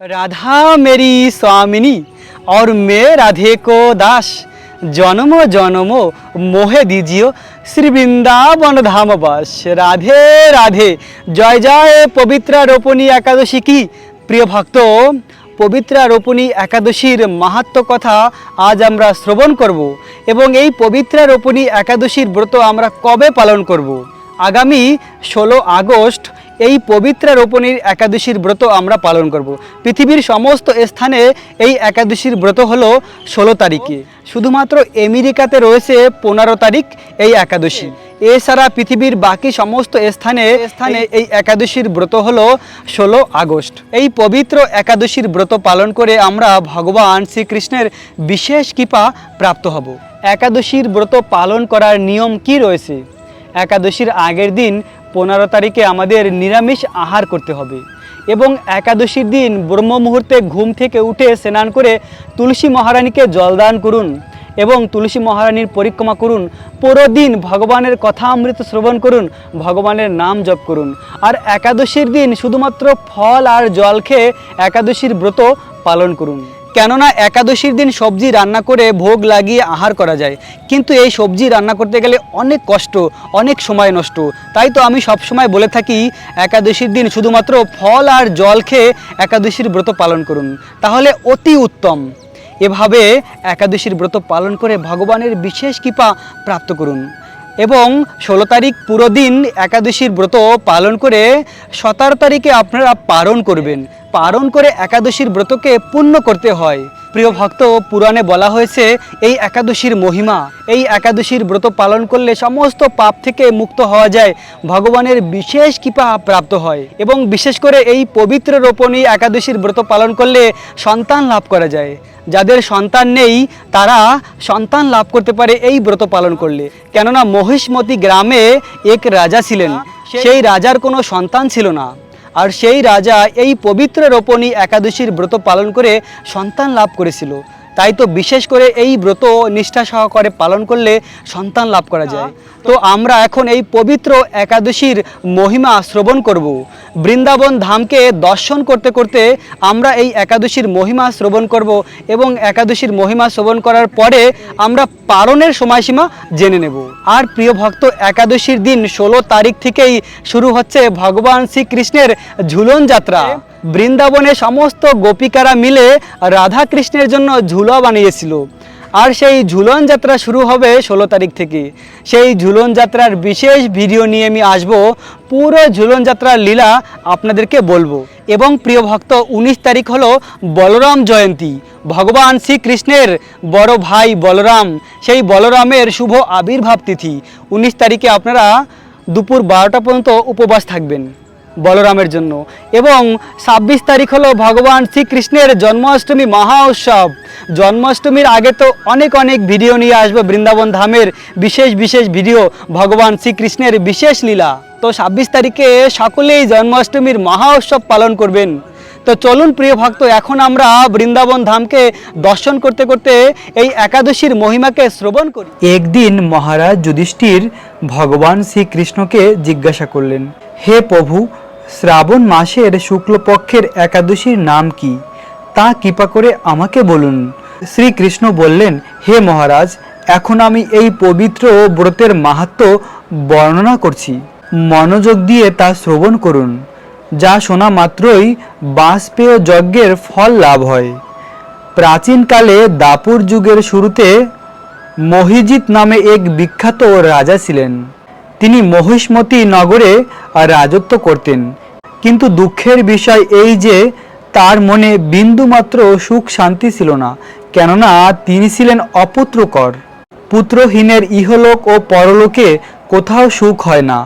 राधा मेरी स्वामिनी और मैं राधे को दास জনম জনম মোহে দিজিও শ্রী বৃন্দাবন ধাম বাস রাধে রাধে জয় জয় পবিত্রা রোপণী একাদশী কি প্রিয় ভক্ত পবিত্রা রোপণী একাদশীর মাহাত্ম কথা আজ আমরা শ্রবণ করব এবং এই পবিত্রা রোপণী একাদশীর ব্রত আমরা কবে পালন করব আগামী ষোলো আগস্ট এই পবিত্রা রোপণীর একাদশীর ব্রত আমরা পালন করব। পৃথিবীর সমস্ত স্থানে এই একাদশীর ব্রত হলো ষোলো তারিখে। শুধুমাত্র আমেরিকাতে রয়েছে পনেরো তারিখ এই একাদশী। এছাড়া পৃথিবীর বাকি সমস্ত স্থানে স্থানে এই একাদশীর ব্রত হলো ষোলো আগস্ট। এই পবিত্র একাদশীর ব্রত পালন করে আমরা ভগবান শ্রীকৃষ্ণের বিশেষ কৃপা প্রাপ্ত হব। একাদশীর ব্রত পালন করার নিয়ম কি রয়েছে? একাদশীর আগের দিন পনেরো তারিখে আমাদের নিরামিষ আহার করতে হবে। এবং একাদশীর দিন ব্রহ্ম মুহূর্তে ঘুম থেকে উঠে স্নান করে তুলসী মহারানীকে জলদান করুন এবং তুলসী মহারানীর পরিক্রমা করুন। পুরো দিন ভগবানের কথা অমৃত শ্রবণ করুন, ভগবানের নাম জপ করুন। আর একাদশীর দিন শুধুমাত্র ফল আর জল খেয়ে একাদশীর ব্রত পালন করুন। কেননা একাদশীর দিন সবজি রান্না করে ভোগ লাগিয়ে আহার করা যায়। কিন্তু এই সবজি রান্না করতে গেলে অনেক কষ্ট, অনেক সময় নষ্ট। তাই তো আমি সব সময় বলে থাকি, একাদশীর দিন শুধুমাত্র ফল আর জল খেয়ে একাদশীর ব্রত পালন করুন। তাহলে অতি উত্তম। এভাবে একাদশীর ব্রত পালন করে ভগবানের বিশেষ কৃপা প্রাপ্ত করুন। এবং ষোলো তারিখ পুরো দিন একাদশীর ব্রত পালন করে সতেরো তারিখে আপনারা পালন করবেন। পালন করে একাদশীর ব্রতকে পূর্ণ করতে হয়। প্রিয় ভক্ত, পুরাণে বলা হয়েছে, এই একাদশীর মহিমা, এই একাদশীর ব্রত পালন করলে সমস্ত পাপ থেকে মুক্ত হওয়া যায়, ভগবানের বিশেষ কৃপা প্রাপ্ত হয়। এবং বিশেষ করে এই পবিত্র রোপণী একাদশীর ব্রত পালন করলে সন্তান লাভ করা যায়। যাদের সন্তান নেই, তারা সন্তান লাভ করতে পারে এই ব্রত পালন করলে। কেননা মহিষ্মতি গ্রামে এক রাজা ছিলেন। সেই রাজার কোনো সন্তান ছিল না। আর সেই রাজা এই পবিত্র রোপণী একাদশীর ব্রত পালন করে সন্তান লাভ করেছিল। তাই তো বিশেষ করে এই ব্রত নিষ্ঠা সহকারে পালন করলে সন্তান লাভ করা যায়। তো আমরা এখন এই পবিত্র একাদশীর মহিমা শ্রবণ করব। বৃন্দাবন ধামকে দর্শন করতে করতে আমরা এই একাদশীর মহিমা শ্রবণ করব এবং একাদশীর মহিমা শ্রবণ করার পরে আমরা পালনের সময়সীমা জেনে নেব। আর প্রিয় ভক্ত, একাদশীর দিন ষোলো তারিখ থেকেই শুরু হচ্ছে ভগবান শ্রীকৃষ্ণের ঝুলন যাত্রা। বৃন্দাবনে সমস্ত গোপিকারা মিলে রাধা কৃষ্ণের জন্য ঝুলা বানিয়েছিল। আর সেই ঝুলন যাত্রা শুরু হবে ষোলো তারিখ থেকে। সেই ঝুলন যাত্রার বিশেষ ভিডিও নিয়ে আমি আসব। পুরো ঝুলন যাত্রার লীলা আপনাদেরকে বলব। এবং প্রিয় ভক্ত, উনিশ তারিখ হলো বলরাম জয়ন্তী। ভগবান শ্রীকৃষ্ণের বড় ভাই বলরাম। সেই বলরামের শুভ আবির্ভাব তিথি। উনিশ তারিখে আপনারা দুপুর বারোটা পর্যন্ত উপবাস থাকবেন। বলরামের জন্য। এবং ছাব্বিশ তারিখ হলো ভগবান শ্রীকৃষ্ণের জন্মাষ্টমী মহা উৎসব। জন্মাষ্টমীর আগে তো অনেক অনেক ভিডিও নিয়ে আসবে বৃন্দাবন ধামের বিশেষ বিশেষ ভিডিও, ভগবান শ্রীকৃষ্ণের বিশেষ লীলা। তো ছাব্বিশ তারিখে সকলেই জন্মাষ্টমীর মহা উৎসব পালন করবেন। তো চলুন প্রিয় ভক্ত, এখন আমরা বৃন্দাবন ধামকে দর্শন করতে করতে এই একাদশীর মহিমাকে শ্রবণ করি। একদিন মহারাজ যুধিষ্ঠির ভগবান শ্রীকৃষ্ণকে জিজ্ঞাসা করলেন, হে প্রভু শ্রাবণ মাসের শুক্লপক্ষের একাদশীর নাম কি? তা কৃপা করে আমাকে বলুন। শ্রীকৃষ্ণ বললেন, হে মহারাজ, এখন আমি এই পবিত্র ব্রতের মাহাত্ম বর্ণনা করছি। মনোযোগ দিয়ে তা শ্রবণ করুন, যা শোনা মাত্রই বাষ্পেয় যজ্ঞের ফল লাভ হয়। প্রাচীনকালে দাপুর যুগের শুরুতে মহিজিৎ নামে এক বিখ্যাত রাজা ছিলেন। তিনি মহিষ্মতী নগরে রাজত্ব করতেন। কিন্তু দুঃখের বিষয় এই যে, তার মনে বিন্দুমাত্র সুখ শান্তি ছিল না, কেননা তিনি ছিলেন অপুত্রকর। পুত্রহীনের ইহলোক ও পরলোকে কোথাও সুখ হয় না।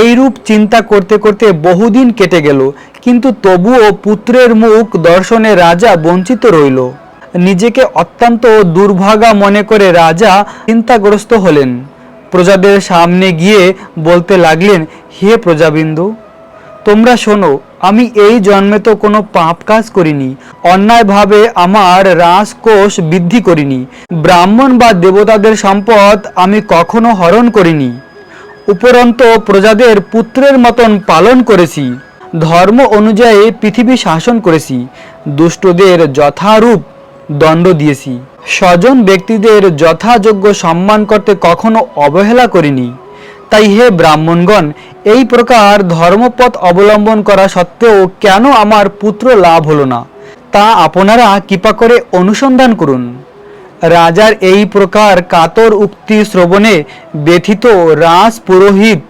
এইরূপ চিন্তা করতে করতে বহুদিন কেটে গেল, কিন্তু তবুও পুত্রের মুখ দর্শনে রাজা বঞ্চিত রইল। নিজেকে অত্যন্ত দুর্ভাগা মনে করে রাজা চিন্তাগ্রস্ত হলেন। প্রজাদের সামনে গিয়ে বলতে লাগলেন, হে প্রজাবিন্দু, তোমরা শোনো, আমি এই জন্মে তো কোনো পাপ কাজ করিনি, অন্যায়ভাবে আমার রাজকোষ বৃদ্ধি করিনি, ব্রাহ্মণ বা দেবতাদের সম্পদ আমি কখনো হরণ করিনি, উপরন্ত প্রজাদের পুত্রের মতন পালন করেছি, ধর্ম অনুযায়ী পৃথিবী শাসন করেছি, দুষ্টদের যথারূপ দণ্ড দিয়েছি। স্বজন ব্যক্তিদের যথাযোগ্য সম্মান করতে কখনো অবহেলা করিনি। তাই হে ব্রাহ্মণগণ, এই প্রকার ধর্মপথ অবলম্বন করা সত্ত্বেও কেন আমার পুত্র লাভ হলো না? তা আপনারা কৃপা করে অনুসন্ধান করুন। রাজার এই প্রকার কাতর উক্তি শ্রবণে ব্যথিত রাজ পুরোহিত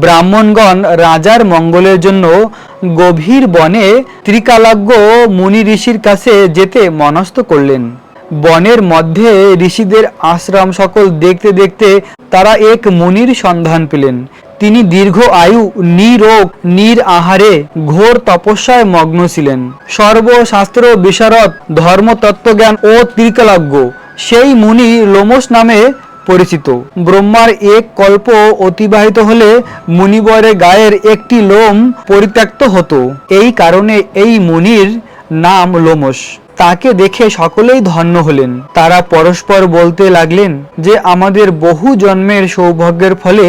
ব্রাহ্মণগণ রাজার মঙ্গলের জন্য গভীর বনে ত্রিকালাজ্ঞ মুনি ঋষির কাছে যেতে মনস্থ করলেন। বনের মধ্যে ঋষিদের আশ্রম সকল দেখতে দেখতে তারা এক মুনির সন্ধান পেলেন। তিনি দীর্ঘ আয়ু, নিরোগ, নির আহারে, ঘোর তপস্যায় মগ্ন ছিলেন। সর্বশাস্ত্র বিশারদ, ধর্মতত্ত্বজ্ঞান ও ত্রিকালাজ্ঞ, সেই মুনি লোমস নামে পরিচিত। ব্রহ্মার এক কল্প অতিবাহিত হলে মুনিবরের গায়ের একটি লোম পরিত্যক্ত হতো। এই কারণে এই মুনির নাম লোমস তাকে দেখে সকলেই ধন্য হলেন। তারা পরস্পর বলতে লাগলেন যে, আমাদের বহু জন্মের সৌভাগ্যের ফলে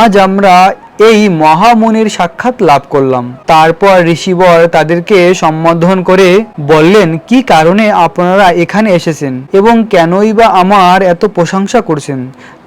আজ আমরা এই মহামুনির সাক্ষাৎ লাভ করলাম। তারপর ঋষিবর তাদেরকে সম্বোধন করে বললেন, কি কারণে আপনারা এখানে এসেছেন এবং কেনই বা আমার এত প্রশংসা করছেন?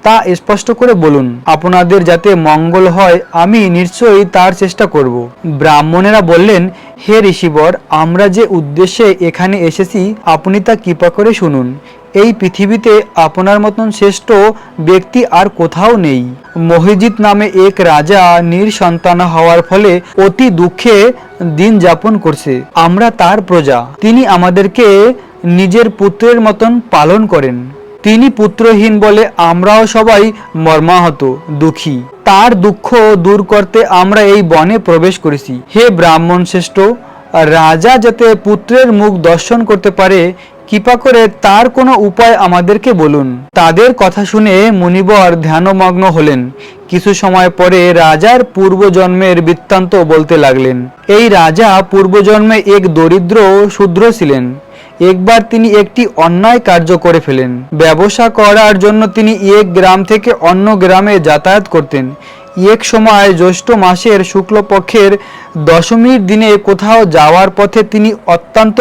তা স্পষ্ট করে বলুন। আপনাদের যাতে মঙ্গল হয়, আমি নিশ্চয়ই তার চেষ্টা করব। ব্রাহ্মণেরা বললেন, হে ঋষিবর, আমরা যে উদ্দেশ্যে এখানে এসেছি, আপনি তা কৃপা করে শুনুন। এই পৃথিবীতে আপনার মতন শ্রেষ্ঠ ব্যক্তি আর কোথাও নেই। মহিজিৎ নামে এক রাজা নিঃসন্তান হওয়ার ফলে অতি দুঃখে দিন যাপন করছে। আমরা তার প্রজা। তিনি আমাদেরকে নিজের পুত্রের মতন পালন করেন। তিনি পুত্রহীন বলে আমরাও সবাই মর্মাহত, দুঃখী। তার দুঃখ দূর করতে আমরা এই বনে প্রবেশ করেছি। হে ব্রাহ্মণ শ্রেষ্ঠ, রাজা যাতে পুত্রের মুখ দর্শন করতে পারে কৃপা করে তার কোনো উপায় আমাদেরকে বলুন। তাদের কথা শুনে মুনিবর ধ্যানমগ্ন হলেন। কিছু সময় পরে রাজার পূর্বজন্মের বৃত্তান্ত বলতে লাগলেন। এই রাজা পূর্বজন্মে এক দরিদ্র শূদ্র ছিলেন। একবার তিনি একটি অন্যায় কার্য করে ফেলেন। ব্যবসা করার জন্য তিনি এক গ্রাম থেকে অন্য গ্রামে যাতায়াত করতেন। এক সময় জ্যৈষ্ঠ মাসের শুক্লপক্ষের দশমীর দিনে কোথাও যাওয়ার পথে তিনি অত্যন্ত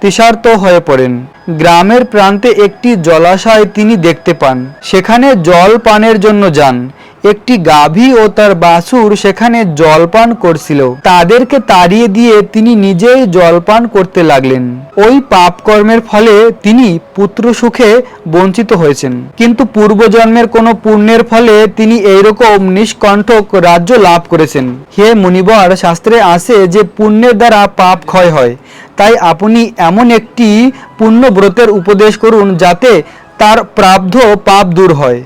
তৃষার্ত হয়ে পড়েন। গ্রামের প্রান্তে একটি জলাশয় তিনি দেখতে পান। সেখানে জল পানের জন্য যান। একটি গাভী ও তার বাছুর সেখানে জলপান করছিল। তাদেরকে তাড়িয়ে দিয়ে তিনি নিজেই জলপান করতে লাগলেন। ওই পাপ কর্মের ফলে তিনি পুত্র সুখে বঞ্চিত হয়েছেন। কিন্তু পূর্বজন্মের কোনো পুণ্যের ফলে তিনি এইরকম নিষ্কণ্ঠক রাজ্য লাভ করেছেন। হে মুনিবর, শাস্ত্রে আছে যে পুণ্যের দ্বারা পাপ ক্ষয় হয়। তাই আপনি এমন একটি পুণ্যব্রতের উপদেশ করুন যাতে তার প্রাব্ধ পাপ দূর হয়।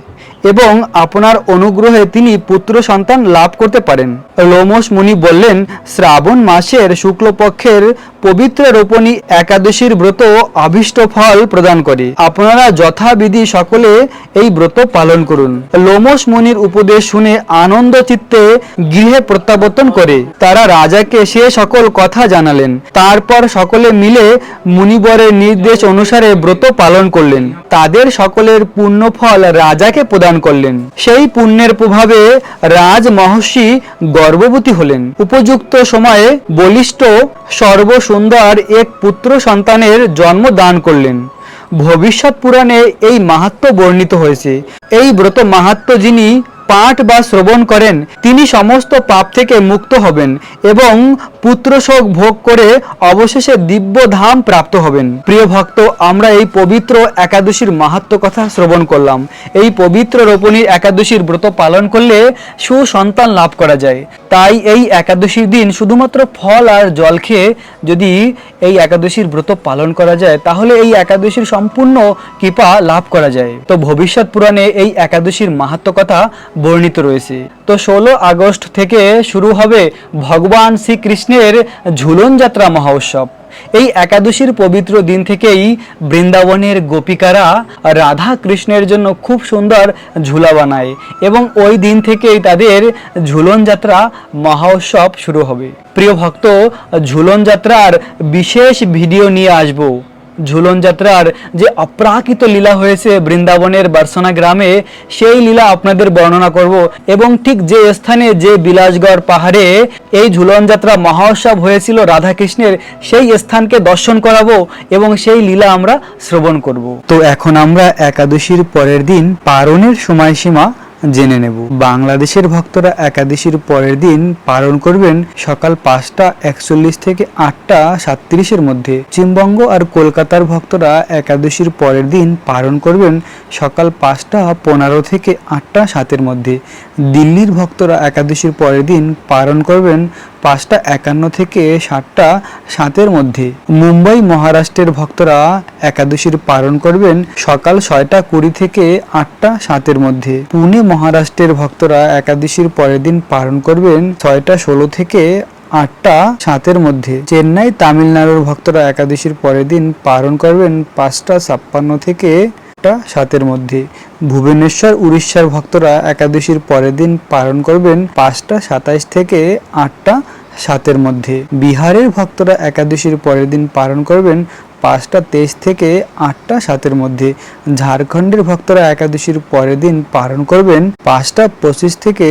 এবং আপনার অনুগ্রহে তিনি পুত্র সন্তান লাভ করতে পারেন। লোমস মুনি বললেন, শ্রাবণ মাসের শুক্লপক্ষের পবিত্র রোপণী একাদশীর ব্রত অভীষ্ট ফল প্রদান করে। আপনারা যথাবিধি সকলে এই ব্রত পালন করুন। লোমস মুনির উপদেশ শুনে আনন্দ চিত্তে গৃহে প্রত্যাবর্তন করে। তারা রাজাকে সে সকল কথা জানালেন। তারপর সকলে মিলে মুনিবরের নির্দেশ অনুসারে ব্রত পালন করলেন। তাদের সকলের পুণ্য ফল রাজাকে প্রদান করলেন। সেই পুণ্যের প্রভাবে রাজ মহর্ষি গর্ভবতী হলেন। উপযুক্ত সময়ে বলিষ্ঠ, সর্বসুন্দর এক পুত্র সন্তানের জন্ম দান করলেন। ভবিষ্যৎ পুরাণে এই মাহাত্ম বর্ণিত হয়েছে। এই ব্রত মাহাত্ম যিনি পাঠ বা শ্রবণ করেন, তিনি সমস্ত পাপ থেকে মুক্ত হবেন এবং পুত্র শোক ভোগ করে অবশেষে দিব্য ধাম প্রাপ্ত হবেন। প্রিয় ভক্ত, আমরা এই পবিত্র একাদশীর মাহাত্ম কথা শ্রবণ করলাম। এই পবিত্র রোপণীর একাদশীর ব্রত পালন করলে সুসন্তান লাভ করা যায়। তাই এই একাদশীর দিন শুধুমাত্র ফল আর জল খেয়ে যদি এই একাদশীর ব্রত পালন করা যায়, তাহলে এই একাদশীর সম্পূর্ণ কৃপা লাভ করা যায়। তো ভবিষ্যৎ পুরাণে এই একাদশীর মাহাত্ম কথা বর্ণিত রয়েছে। তো ষোলো আগস্ট থেকে শুরু হবে ভগবান শ্রীকৃষ্ণের ঝুলন যাত্রা মহোৎসব। এই একাদশীর পবিত্র দিন থেকেই বৃন্দাবনের গোপিকারা রাধা কৃষ্ণের জন্য খুব সুন্দর ঝুলা বানায় এবং ওই দিন থেকেই তাদের ঝুলন যাত্রা মহোৎসব শুরু হবে। প্রিয় ভক্ত, ঝুলন যাত্রার বিশেষ ভিডিও নিয়ে আসব। ঝুলন যাত্রার যে অপ্রাকৃত লীলা হয়েছে বৃন্দাবনের বার্সনা গ্রামে, সেই লীলা আপনাদের বর্ণনা করব। এবং ঠিক যে স্থানে যে বিলাসগড় পাহাড়ে এই ঝুলন যাত্রা মহোৎসব হয়েছিল রাধাকৃষ্ণের, সেই স্থানকে দর্শন করাবো এবং সেই লীলা আমরা শ্রবণ করব। তো এখন আমরা একাদশীর পরের দিন পারণের সময়সীমা জেনে নেব। বাংলাদেশের ভক্তরা একাদশীর পরের দিন পালন করবেন সকাল পাঁচটা একচল্লিশ থেকে আটটা সাতত্রিশের মধ্যে। পশ্চিমবঙ্গ আর কলকাতার ভক্তরা একাদশীর পরের দিন পালন করবেন সকাল পাঁচটা পনেরো থেকে আটটা সাতের মধ্যে। দিল্লির ভক্তরা একাদশীর পরের দিন পালন করবেন পাঁচটা একান্ন থেকে ষাটটা সাতের মধ্যে। মুম্বাই মহারাষ্ট্রের ভক্তরা একাদশীর পালন করবেন সকাল ছয়টা কুড়ি থেকে আটটা সাতের মধ্যে। পুনে মহারাষ্ট্রের ভক্তরা একাদশীর পরের দিন পালন করবেন ছয়টা ষোলো থেকে আটটা সাতের মধ্যে। চেন্নাই তামিলনাড়ুর ভক্তরা একাদশীর পরের দিন পালন করবেন পাঁচটা ছাপ্পান্ন থেকে আটটা সাতের মধ্যে। ভুবনেশ্বর, উড়িষ্যার ভক্তরা একাদশীর পরের দিন পালন করবেন পাঁচটা, সাতাইশ থেকে আটটা সাতের মধ্যে। বিহারের ভক্তরা একাদশীর পরের দিন পালন করবেন পাঁচটা, তেইশ থেকে আটটা সাতের মধ্যে। ঝাড়খণ্ডের ভক্তরা একাদশীর পরের দিন পালন করবেন পাঁচটা, পঁচিশ থেকে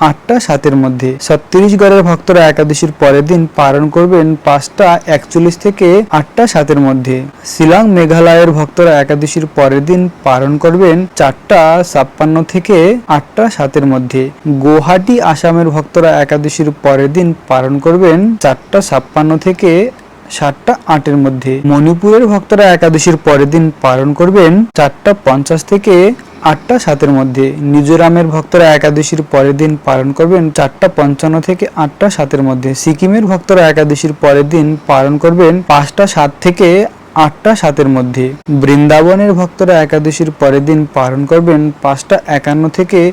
আটটা, সাতের মধ্যে। ছত্তিশগড়ের ভক্তরা একাদশীর পরের দিন পালন করবেন পাঁচটা, একচল্লিশ থেকে আটটা, সাতের মধ্যে। শিলং মেঘালয়ের ভক্তরা একাদশীর পরের দিন পালন করবেন চারটা, ছাপ্পান্ন থেকে আটটা, সাতের মধ্যে। গুয়াহাটি আসামের ভক্তরা একাদশীর পরের দিন পালন করবেন চারটা, ছাপ্পান্ন থেকে সাতটা, আটের মধ্যে। মণিপুরের ভক্তরা একাদশীর পরের দিন পালন করবেন চারটা, পঞ্চাশ থেকে আটটা, সাতের মধ্যে। মিজোরামের ভক্তরা একাদশীর পরের দিন পালন করবেন। চারটা, পঞ্চান্ন থেকে আটটা, সাতের মধ্যে। সিকিমের ভক্তরা একাদশীর পরের দিন পালন করবেন পাঁচটা, সাত থেকে আটটা, সাতের মধ্যে। বৃন্দাবনের ভক্তরা একাদশীর পরের দিন পালন করবেন পাঁচটা, একান্ন থেকে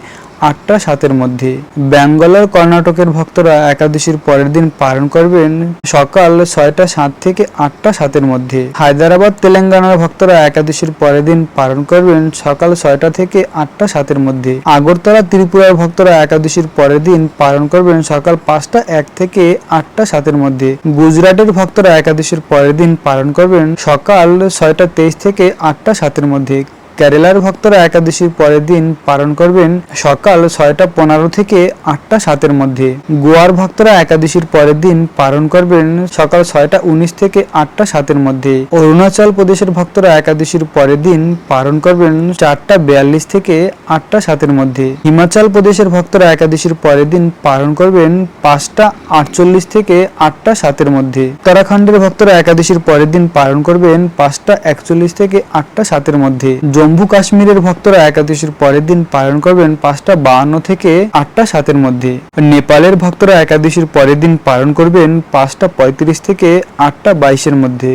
আটটা সাতের মধ্যে। ব্যাঙ্গালোর কর্ণাটকের ভক্তরা একাদশীর পরের দিন পালন করবেন সকাল ছয়টা সাত থেকে আটটা সাতের মধ্যে। হায়দ্রাবাদ, তেলেঙ্গানার ভক্তরা একাদশীর পরের দিন পালন করবেন সকাল ছয়টা থেকে আটটা সাতের মধ্যে। আগরতলা, ত্রিপুরার ভক্তরা একাদশীর পরের দিন পালন করবেন সকাল পাঁচটা এক থেকে আটটা সাতের মধ্যে। গুজরাটের ভক্তরা একাদশীর পরের দিন পালন করবেন সকাল ছয়টা তেইশ থেকে আটটা সাতের মধ্যে। কেরালার ভক্তরা একাদশীর পরের দিন পালন করবেন সকাল ছয়টা পনেরো থেকে আটটা সাতের মধ্যে। গোয়ার ভক্তরা একাদশীর পরের দিন পালন করবেন সকাল ছয়টা উনিশ থেকে আটটা সাতের মধ্যে। অরুণাচল প্রদেশের ভক্তরা একাদশীর পরের দিন পালন করবেন চারটা বিয়াল্লিশ থেকে আটটা সাতের মধ্যে। হিমাচল প্রদেশের ভক্তরা একাদশীর পরের দিন পালন করবেন পাঁচটা আটচল্লিশ থেকে আটটা সাতের মধ্যে। উত্তরাখণ্ডের ভক্তরা একাদশীর পরের দিন পালন করবেন পাঁচটা একচল্লিশ থেকে আটটা সাতের মধ্যে। জম্মু কাশ্মীরের ভক্তরা একাদশীর পরের দিন পালন করবেন পাঁচটা বাহান্ন থেকে আটটা সাতের মধ্যে। নেপালের ভক্তরা একাদশীর পরের দিন পালন করবেন পাঁচটা পঁয়ত্রিশ থেকে আটটা বাইশের মধ্যে।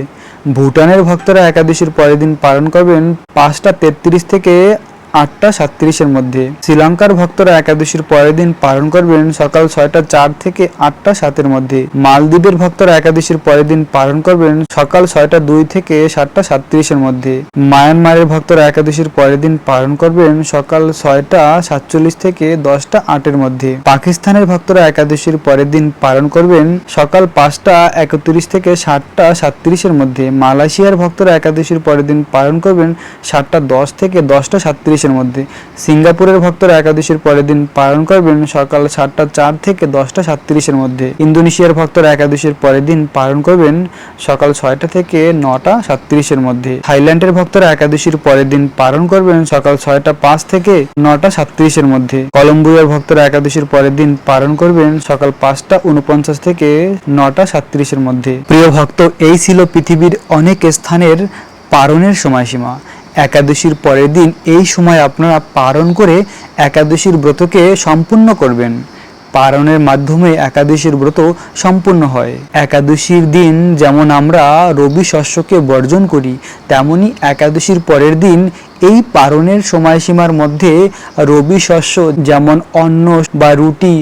ভুটানের ভক্তরা একাদশীর পরের দিন পালন করবেন পাঁচটা তেত্রিশ থেকে আটটা সাতত্রিশের মধ্যে। শ্রীলঙ্কার ভক্তরা একাদশীর পরের দিন পালন করবেন সকাল ছয়টা চার থেকে আটটা সাতের মধ্যে। মালদ্বীপের ভক্তরা একাদশীর পরের দিন পালন করবেন সকাল ছয়টা দুই থেকে সাতটা সাতত্রিশের মধ্যে। মায়ানমারের ভক্তরা একাদশীর পরের দিন পালন করবেন সকাল ছয়টা সাতচল্লিশ থেকে দশটা আটের মধ্যে। পাকিস্তানের ভক্তরা একাদশীর পরের দিন পালন করবেন সকাল পাঁচটা একত্রিশ থেকে সাতটা সাতত্রিশের মধ্যে। মালয়েশিয়ার ভক্তরা একাদশীর পরের দিন পালন করবেন সাতটা দশ থেকে দশটা সাতত্রিশের মধ্যে। সিঙ্গাপুরের ভক্তরা একাদশীর পরের দিন পালন করবেন সকাল সাতটা চার থেকে দশটা সাতত্রিশের মধ্যে। ইন্দোনেশিয়ার ভক্তরা একাদশীর পরের দিন পালন করবেন সকাল ছয়টা থেকে নটা সাতত্রিশের মধ্যে। থাইল্যান্ডের ভক্তরা একাদশীর পরের দিন পালন করবেন সকাল ছয়টা পাঁচ থেকে নটা সাতত্রিশের মধ্যে। কলম্বিয়ার ভক্তরা একাদশীর পরের দিন পালন করবেন সকাল পাঁচটা উনপঞ্চাশ থেকে নটা সাতত্রিশের মধ্যে। প্রিয় ভক্ত, এই ছিল পৃথিবীর অনেক স্থানের পারণের সময়সীমা। একাদশীর পরের দিন এই সময় আপনারা পারণ করে একাদশীর ব্রতকে সম্পূর্ণ করবেন। পারণের মাধ্যমে একাদশীর ব্রত সম্পূর্ণ হয়। একাদশীর দিন যেমন আমরা রবি শস্যকে বর্জন করি, তেমনি একাদশীর পরের দিন এই পারণের সময়সীমার মধ্যে রবি শস্য যেমন অন্ন বা রুটি,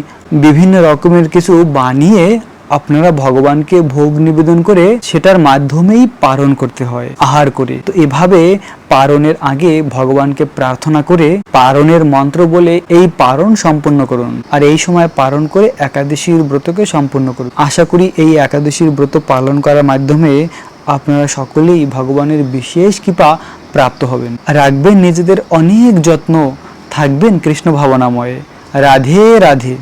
বিভিন্ন রকমের কিছু বানিয়ে আপনারা ভগবানকে ভোগ নিবেদন করে সেটার মাধ্যমেই পারণ করতে হয়, আহার করে। তো এভাবে পারণের আগে ভগবানকে প্রার্থনা করে পারণের মন্ত্র বলে এই পারণ সম্পন্ন করুন। আর এই সময় পারণ করে একাদশীর ব্রতকে সম্পূর্ণ করুন। আশা করি এই একাদশীর ব্রত পালন করার মাধ্যমে আপনারা সকলেই ভগবানের বিশেষ কৃপা প্রাপ্ত হবেন। রাখবেন নিজেদের অনেক যত্ন, থাকবেন কৃষ্ণ ভাবনাময়ে। রাধে রাধে।